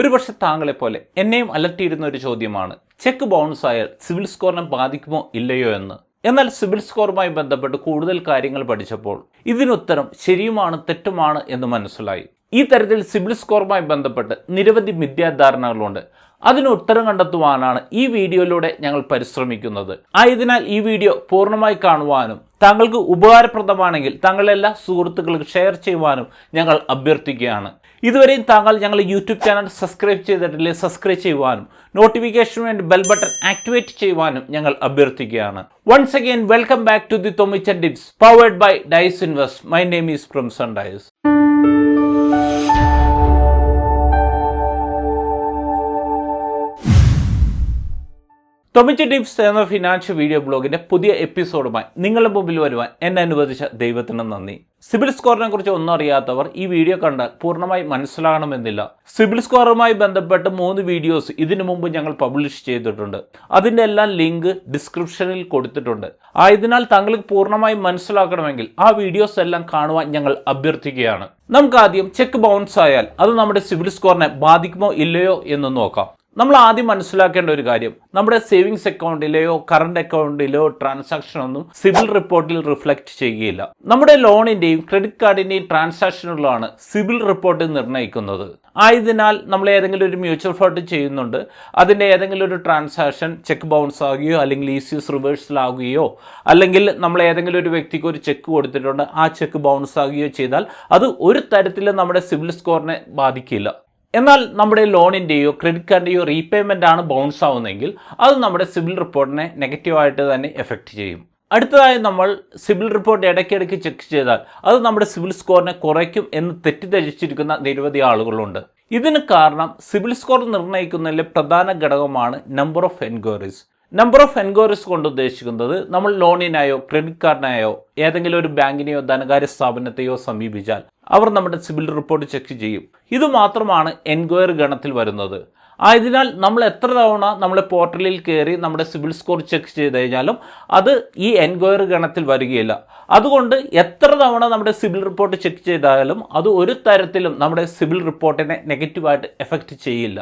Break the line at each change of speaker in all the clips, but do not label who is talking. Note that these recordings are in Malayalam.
ഒരുപക്ഷെ താങ്കളെപ്പോലെ എന്നെയും അലട്ടിയിരുന്ന ഒരു ചോദ്യമാണ് ചെക്ക് ബൗൺസ് ആയാൽ സിവിൽ സ്കോറിനെ ബാധിക്കുമോ ഇല്ലയോ എന്ന്. എന്നാൽ സിവിൽ സ്കോറുമായി ബന്ധപ്പെട്ട് കൂടുതൽ കാര്യങ്ങൾ പഠിച്ചപ്പോൾ ഇതിനുത്തരം ശരിയുമാണ് തെറ്റുമാണ് എന്ന് മനസ്സിലായി. ഈ തരത്തിൽ സിവിൽ സ്കോറുമായി ബന്ധപ്പെട്ട് നിരവധി മിഥ്യാധാരണകളുണ്ട്. അതിന് ഉത്തരം കണ്ടെത്തുവാനാണ് ഈ വീഡിയോയിലൂടെ ഞങ്ങൾ പരിശ്രമിക്കുന്നത്. ആയതിനാൽ ഈ വീഡിയോ പൂർണമായി കാണുവാനും താങ്കൾക്ക് ഉപകാരപ്രദമാണെങ്കിൽ താങ്കളെല്ലാ സുഹൃത്തുക്കൾക്ക് ഷെയർ ചെയ്യുവാനും ഞങ്ങൾ അഭ്യർത്ഥിക്കുകയാണ്. ഇതുവരെയും താങ്കൾ ഞങ്ങൾ യൂട്യൂബ് ചാനൽ സബ്സ്ക്രൈബ് ചെയ്തിട്ടില്ല സബ്സ്ക്രൈബ് ചെയ്യുവാനും നോട്ടിഫിക്കേഷന് വേണ്ടി ബെൽ ബട്ടൺ ആക്ടിവേറ്റ് ചെയ്യുവാനും ഞങ്ങൾ അഭ്യർത്ഥിക്കുകയാണ്. Once again welcome back to the Thomichan tips powered by Dice Invest my name is Premson Dice Thomicha tips എന്ന ഫിനാൻഷ്യൽ വീഡിയോ ബ്ലോഗിന്റെ പുതിയ എപ്പിസോഡുമായി നിങ്ങളുടെ മുമ്പിൽ വരുവാൻ എന്നെ അനുവദിച്ച ദൈവത്തിന് നന്ദി. സിബിൽ സ്കോറിനെ കുറിച്ച് ഒന്നും അറിയാത്തവർ ഈ വീഡിയോ കണ്ടാൽ പൂർണമായി മനസ്സിലാകണമെന്നില്ല. സിബിൽ സ്കോറുമായി ബന്ധപ്പെട്ട് മൂന്ന് വീഡിയോസ് ഇതിനു മുമ്പ് ഞങ്ങൾ പബ്ലിഷ് ചെയ്തിട്ടുണ്ട്. അതിന്റെ എല്ലാം ലിങ്ക് ഡിസ്ക്രിപ്ഷനിൽ കൊടുത്തിട്ടുണ്ട്. ആയതിനാൽ താങ്കൾക്ക് പൂർണമായി മനസ്സിലാക്കണമെങ്കിൽ ആ വീഡിയോസ് എല്ലാം കാണുവാൻ ഞങ്ങൾ അഭ്യർത്ഥിക്കുകയാണ്. നമുക്ക് ആദ്യം ചെക്ക് ബൗൺസ് ആയാൽ അത് നമ്മുടെ സിബിൽ സ്കോറിനെ ബാധിക്കുമോ ഇല്ലയോ എന്ന് നോക്കാം. നമ്മൾ ആദ്യം മനസ്സിലാക്കേണ്ട ഒരു കാര്യം. നമ്മുടെ സേവിങ്സ് അക്കൗണ്ടിലെയോ കറണ്ട് അക്കൗണ്ടിലോ ട്രാൻസാക്ഷൻ ഒന്നും സിവിൽ റിപ്പോർട്ടിൽ റിഫ്ലക്ട് ചെയ്യുകയില്ല. നമ്മുടെ ലോണിന്റെയും ക്രെഡിറ്റ് കാർഡിന്റെയും ട്രാൻസാക്ഷനുകളാണ് സിവിൽ റിപ്പോർട്ടിൽ നിർണയിക്കുന്നത്. ആയതിനാൽ നമ്മൾ ഏതെങ്കിലും ഒരു മ്യൂച്വൽ ഫണ്ട് ചെയ്യുന്നുണ്ട്. അതിന്റെ ഏതെങ്കിലും ഒരു ട്രാൻസാക്ഷൻ ചെക്ക് ബൗൺസ് ആകുകയോ അല്ലെങ്കിൽ ഇ റിവേഴ്സൽ റിവേഴ്സിലാകുകയോ അല്ലെങ്കിൽ നമ്മൾ ഏതെങ്കിലും ഒരു വ്യക്തിക്ക് ഒരു ചെക്ക് കൊടുത്തിട്ടുണ്ട് ആ ചെക്ക് ബൗൺസ് ആകുകയോ ചെയ്താൽ അത് ഒരു തരത്തിലും നമ്മുടെ സിവിൽ സ്കോറിനെ ബാധിക്കില്ല. എന്നാൽ നമ്മുടെ ലോണിന്റെയോ ക്രെഡിറ്റ് കാർഡിന്റെയോ റീപേയ്മെന്റ് ആണ് ബൗൺസ് ആവുന്നതെങ്കിൽ അത് നമ്മുടെ സിബിൽ റിപ്പോർട്ടിനെ നെഗറ്റീവായിട്ട് തന്നെ എഫക്റ്റ് ചെയ്യും. അടുത്തതായി നമ്മൾ സിബിൽ റിപ്പോർട്ട് ഇടയ്ക്കിടയ്ക്ക് ചെക്ക് ചെയ്താൽ അത് നമ്മുടെ സിബിൽ സ്കോറിനെ കുറയ്ക്കും എന്ന് തെറ്റിദ്ധരിച്ചിരിക്കുന്ന നിരവധി ആളുകളുണ്ട്. ഇതിന് കാരണം സിബിൽ സ്കോർ നിർണയിക്കുന്നതിലെ പ്രധാന ഘടകമാണ് number of enquiries number of enquiries കൊണ്ട് ഉദ്ദേശിക്കുന്നത് നമ്മൾ ലോണിനായോ ക്രെഡിറ്റ് കാർഡിനായോ ഏതെങ്കിലും ഒരു ബാങ്കിനെയോ ധനകാര്യ സ്ഥാപനത്തെയോ സമീപിച്ചാൽ അവർ നമ്മുടെ സിബിൽ റിപ്പോർട്ട് ചെക്ക് ചെയ്യും. ഇത് മാത്രമാണ് എൻക്വയറി ഗണത്തിൽ വരുന്നത്. ആയതിനാൽ നമ്മൾ എത്ര തവണ നമ്മളെ പോർട്ടലിൽ കയറി നമ്മുടെ സിബിൽ സ്കോർ ചെക്ക് ചെയ്ത് കഴിഞ്ഞാലും അത് ഈ എൻക്വയറി ഗണത്തിൽ വരികയില്ല. അതുകൊണ്ട് എത്ര തവണ നമ്മുടെ സിബിൽ റിപ്പോർട്ട് ചെക്ക് ചെയ്താലും അത് ഒരു തരത്തിലും നമ്മുടെ സിബിൽ റിപ്പോർട്ടിനെ നെഗറ്റീവായിട്ട് എഫക്റ്റ് ചെയ്യില്ല.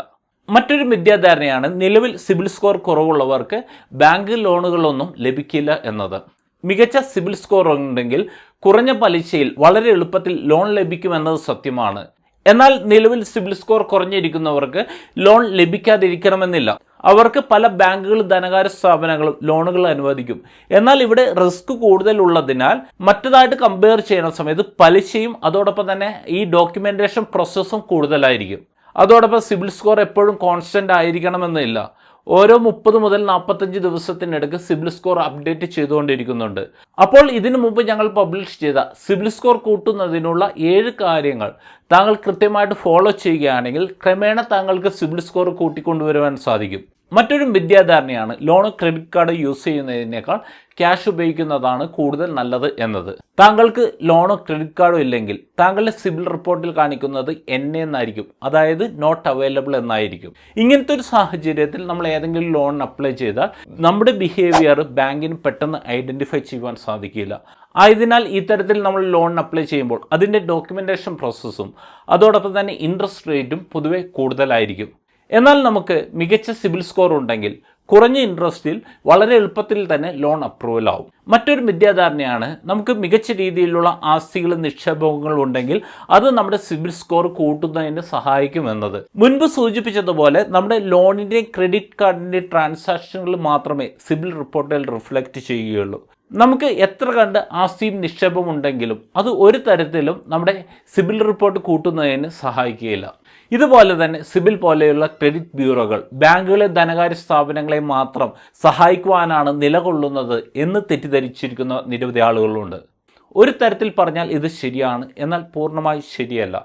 മറ്റൊരു മിഥ്യാധാരണയാണ് നിലവിൽ സിബിൽ സ്കോർ കുറവുള്ളവർക്ക് ബാങ്ക് ലോണുകളൊന്നും ലഭിക്കില്ല എന്നത്. മികച്ച സിബിൽ സ്കോർ ഉണ്ടെങ്കിൽ കുറഞ്ഞ പലിശയിൽ വളരെ എളുപ്പത്തിൽ ലോൺ ലഭിക്കുമെന്നത് സത്യമാണ്. എന്നാൽ നിലവിൽ സിബിൽ സ്കോർ കുറഞ്ഞിരിക്കുന്നവർക്ക് ലോൺ ലഭിക്കാതിരിക്കണമെന്നില്ല. അവർക്ക് പല ബാങ്കുകളും ധനകാര്യ സ്ഥാപനങ്ങളും ലോണുകൾ അനുവദിക്കും. എന്നാൽ ഇവിടെ റിസ്ക് കൂടുതലുള്ളതിനാൽ മറ്റേതായിട്ട് കമ്പയർ ചെയ്യുന്ന സമയത്ത് പലിശയും അതോടൊപ്പം തന്നെ ഈ ഡോക്യുമെന്റേഷൻ പ്രോസസ്സും കൂടുതലായിരിക്കും. അതോടൊപ്പം സിബിൽ സ്കോർ എപ്പോഴും കോൺസ്റ്റന്റ് ആയിരിക്കണമെന്നില്ല. ഓരോ മുപ്പത് മുതൽ നാൽപ്പത്തഞ്ച് ദിവസത്തിനിടയ്ക്ക് സിബിൽ സ്കോർ അപ്ഡേറ്റ് ചെയ്തുകൊണ്ടിരിക്കുന്നുണ്ട്. അപ്പോൾ ഇതിനു മുമ്പ് ഞങ്ങൾ പബ്ലിഷ് ചെയ്ത സിബിൽ സ്കോർ കൂട്ടുന്നതിനുള്ള ഏഴ് കാര്യങ്ങൾ താങ്കൾ കൃത്യമായിട്ട് ഫോളോ ചെയ്യുകയാണെങ്കിൽ ക്രമേണ താങ്കൾക്ക് സിബിൽ സ്കോർ കൂട്ടിക്കൊണ്ടുവരുവാൻ സാധിക്കും. മറ്റൊരു വിദ്യാധാരണയാണ്. ലോൺ ക്രെഡിറ്റ് കാർഡ് യൂസ് ചെയ്യുന്നതിനേക്കാൾ ക്യാഷ് ഉപയോഗിക്കുന്നതാണ് കൂടുതൽ നല്ലത് എന്നത്. താങ്കൾക്ക് ലോണോ ക്രെഡിറ്റ് കാർഡോ ഇല്ലെങ്കിൽ താങ്കളുടെ സിബിൽ റിപ്പോർട്ടിൽ കാണിക്കുന്നത് എൻ എന്നായിരിക്കും. അതായത് നോട്ട് അവൈലബിൾ എന്നായിരിക്കും. ഇങ്ങനത്തെ ഒരു സാഹചര്യത്തിൽ നമ്മൾ ഏതെങ്കിലും ലോൺ അപ്ലൈ ചെയ്താൽ നമ്മുടെ ബിഹേവിയർ ബാങ്കിന് പെട്ടെന്ന് ഐഡന്റിഫൈ ചെയ്യുവാൻ സാധിക്കില്ല. ആയതിനാൽ ഇത്തരത്തിൽ നമ്മൾ ലോൺ അപ്ലൈ ചെയ്യുമ്പോൾ അതിന്റെ ഡോക്യുമെന്റേഷൻ പ്രോസസ്സും അതോടൊപ്പം തന്നെ ഇൻട്രസ്റ്റ് റേറ്റും പൊതുവെ കൂടുതലായിരിക്കും. എന്നാൽ നമുക്ക് മികച്ച സിബിൽ സ്കോർ ഉണ്ടെങ്കിൽ കുറഞ്ഞ ഇൻട്രസ്റ്റിൽ വളരെ എളുപ്പത്തിൽ തന്നെ ലോൺ അപ്രൂവൽ ആവും. മറ്റൊരു മിഥ്യാധാരണയാണ് നമുക്ക് മികച്ച രീതിയിലുള്ള ആസ്തികളും നിക്ഷേപങ്ങളും ഉണ്ടെങ്കിൽ അത് നമ്മുടെ സിബിൽ സ്കോർ കൂട്ടുന്നതിന് സഹായിക്കുമെന്നത്. മുൻപ് സൂചിപ്പിച്ചതുപോലെ നമ്മുടെ ലോണിന്റെയും ക്രെഡിറ്റ് കാർഡിന്റെയും ട്രാൻസാക്ഷനുകൾ മാത്രമേ സിബിൽ റിപ്പോർട്ടിൽ റിഫ്ലക്റ്റ് ചെയ്യുകയുള്ളൂ. നമുക്ക് എത്ര കണ്ട് ആസ്തിയും നിക്ഷേപം ഉണ്ടെങ്കിലും അത് ഒരു തരത്തിലും നമ്മുടെ സിബിൽ റിപ്പോർട്ട് കൂട്ടുന്നതിന് സഹായിക്കുകയില്ല. ഇതുപോലെ തന്നെ സിബിൽ പോലെയുള്ള ക്രെഡിറ്റ് ബ്യൂറോകൾ ബാങ്കുകളെ ധനകാര്യ സ്ഥാപനങ്ങളെ മാത്രം സഹായിക്കുവാനാണ് നിലകൊള്ളുന്നത് എന്ന് തെറ്റിദ്ധരിച്ചിരിക്കുന്ന നിരവധി ആളുകളുണ്ട്. ഒരു തരത്തിൽ പറഞ്ഞാൽ ഇത് ശരിയാണ് എന്നാൽ പൂർണമായി ശരിയല്ല.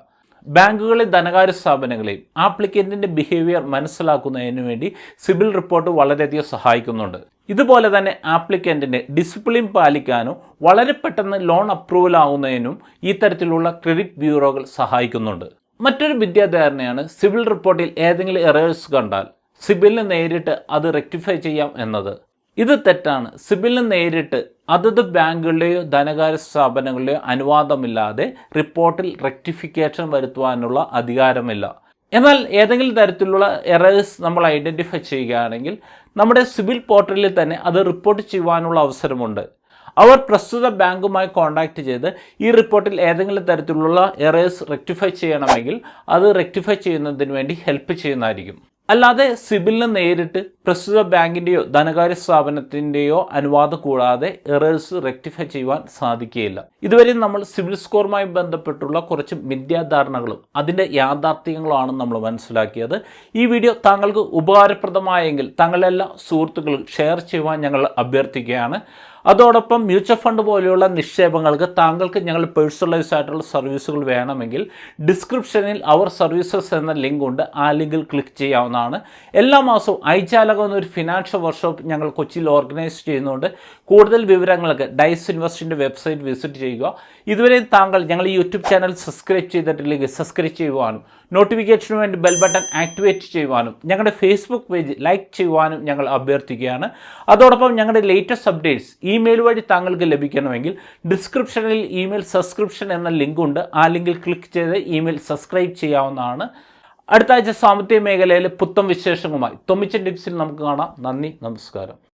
ബാങ്കുകളെ ധനകാര്യ സ്ഥാപനങ്ങളെയും ആപ്ലിക്കന്റിന്റെ ബിഹേവിയർ മനസ്സിലാക്കുന്നതിന് വേണ്ടി സിബിൽ റിപ്പോർട്ട് വളരെയധികം സഹായിക്കുന്നുണ്ട്. ഇതുപോലെ തന്നെ ആപ്ലിക്കന്റിന്റെ ഡിസിപ്ലിൻ പാലിക്കാനും വളരെ പെട്ടെന്ന് ലോൺ അപ്രൂവൽ ആവുന്നതിനും ഈ തരത്തിലുള്ള ക്രെഡിറ്റ് ബ്യൂറോകൾ സഹായിക്കുന്നുണ്ട്. മറ്റൊരു വിദ്യാധാരണയാണ് സിവിൽ റിപ്പോർട്ടിൽ ഏതെങ്കിലും എറേഴ്സ് കണ്ടാൽ സിബിലിന് നേരിട്ട് അത് റെക്ടിഫൈ ചെയ്യാം എന്നത്. ഇത് തെറ്റാണ്. സിബിലിന് നേരിട്ട് അതത് ബാങ്കുകളുടെയോ ധനകാര്യ സ്ഥാപനങ്ങളുടെയോ അനുവാദമില്ലാതെ റിപ്പോർട്ടിൽ റെക്ടിഫിക്കേഷൻ വരുത്തുവാനുള്ള അധികാരമില്ല. എന്നാൽ ഏതെങ്കിലും തരത്തിലുള്ള എറേഴ്സ് നമ്മൾ ഐഡന്റിഫൈ ചെയ്യുകയാണെങ്കിൽ നമ്മുടെ സിവിൽ പോർട്ടലിൽ തന്നെ അത് റിപ്പോർട്ട് ചെയ്യുവാനുള്ള അവസരമുണ്ട്. അവർ പ്രസ്തുത ബാങ്കുമായി കോൺടാക്റ്റ് ചെയ്ത് ഈ റിപ്പോർട്ടിൽ ഏതെങ്കിലും തരത്തിലുള്ള എറേഴ്സ് റെക്ടിഫൈ ചെയ്യണമെങ്കിൽ അത് റെക്ടിഫൈ ചെയ്യുന്നതിന് വേണ്ടി ഹെൽപ്പ് ചെയ്യുന്നതായിരിക്കും. അല്ലാതെ സിബിലിന് നേരിട്ട് പ്രസ്തുത ബാങ്കിന്റെയോ ധനകാര്യ സ്ഥാപനത്തിന്റെയോ അനുവാദം കൂടാതെ എറേഴ്സ് റെക്ടിഫൈ ചെയ്യുവാൻ സാധിക്കുകയില്ല. ഇതുവരെ നമ്മൾ സിബിൽ സ്കോറുമായി ബന്ധപ്പെട്ടുള്ള കുറച്ച് മിഥ്യാധാരണകളും അതിന്റെ യാഥാർത്ഥ്യങ്ങളുമാണ് നമ്മൾ മനസ്സിലാക്കിയത്. ഈ വീഡിയോ താങ്കൾക്ക് ഉപകാരപ്രദമായെങ്കിൽ താങ്കളെല്ലാ സുഹൃത്തുക്കളും ഷെയർ ചെയ്യുവാൻ ഞങ്ങൾ അഭ്യർത്ഥിക്കുകയാണ്. അതോടൊപ്പം മ്യൂച്വൽ ഫണ്ട് പോലെയുള്ള നിക്ഷേപങ്ങൾക്ക് താങ്കൾക്ക് ഞങ്ങൾ പേഴ്സണലൈസ് ആയിട്ടുള്ള സർവീസുകൾ വേണമെങ്കിൽ ഡിസ്ക്രിപ്ഷനിൽ അവർ സർവീസസ് എന്ന ലിങ്ക് ഉണ്ട്. ആ ലിങ്കിൽ ക്ലിക്ക് ചെയ്യാവുന്നതാണ്. എല്ലാ മാസവും ഐചാലകം എന്നൊരു ഫിനാൻഷ്യൽ വർക്ക്ഷോപ്പ് ഞങ്ങൾ കൊച്ചിയിൽ ഓർഗനൈസ് ചെയ്യുന്നുണ്ട്. കൂടുതൽ വിവരങ്ങൾക്ക് ഡൈസ് ഇൻവെസ്റ്റിന്റെ വെബ്സൈറ്റ് വിസിറ്റ് ചെയ്യുക. ഇതുവരെയും താങ്കൾ ഞങ്ങൾ ഈ യൂട്യൂബ് ചാനൽ സബ്സ്ക്രൈബ് ചെയ്തിട്ടില്ലെങ്കിൽ സബ്സ്ക്രൈബ് ചെയ്യുവാനും നോട്ടിഫിക്കേഷന് വേണ്ടി ബെൽ ബട്ടൺ ആക്ടിവേറ്റ് ചെയ്യുവാനും ഞങ്ങളുടെ ഫേസ്ബുക്ക് പേജ് ലൈക്ക് ചെയ്യുവാനും ഞങ്ങൾ അഭ്യർത്ഥിക്കുകയാണ്. അതോടൊപ്പം ഞങ്ങളുടെ ലേറ്റസ്റ്റ് അപ്ഡേറ്റ്സ് ഇമെയിൽ വഴി താങ്കൾക്ക് ലഭിക്കണമെങ്കിൽ ഡിസ്ക്രിപ്ഷനിൽ ഇമെയിൽ സബ്സ്ക്രിപ്ഷൻ എന്ന ലിങ്ക് ഉണ്ട്. ആ ലിങ്കിൽ ക്ലിക്ക് ചെയ്ത് ഇമെയിൽ സബ്സ്ക്രൈബ് ചെയ്യാവുന്നതാണ്. അടുത്ത ആഴ്ച സാമ്പത്തിക മേഖലയിലെ പുത്തം വിശേഷങ്ങളുമായി തൊമ്മിച്ച ടിപ്സിൽ നമുക്ക് കാണാം. നന്ദി നമസ്കാരം.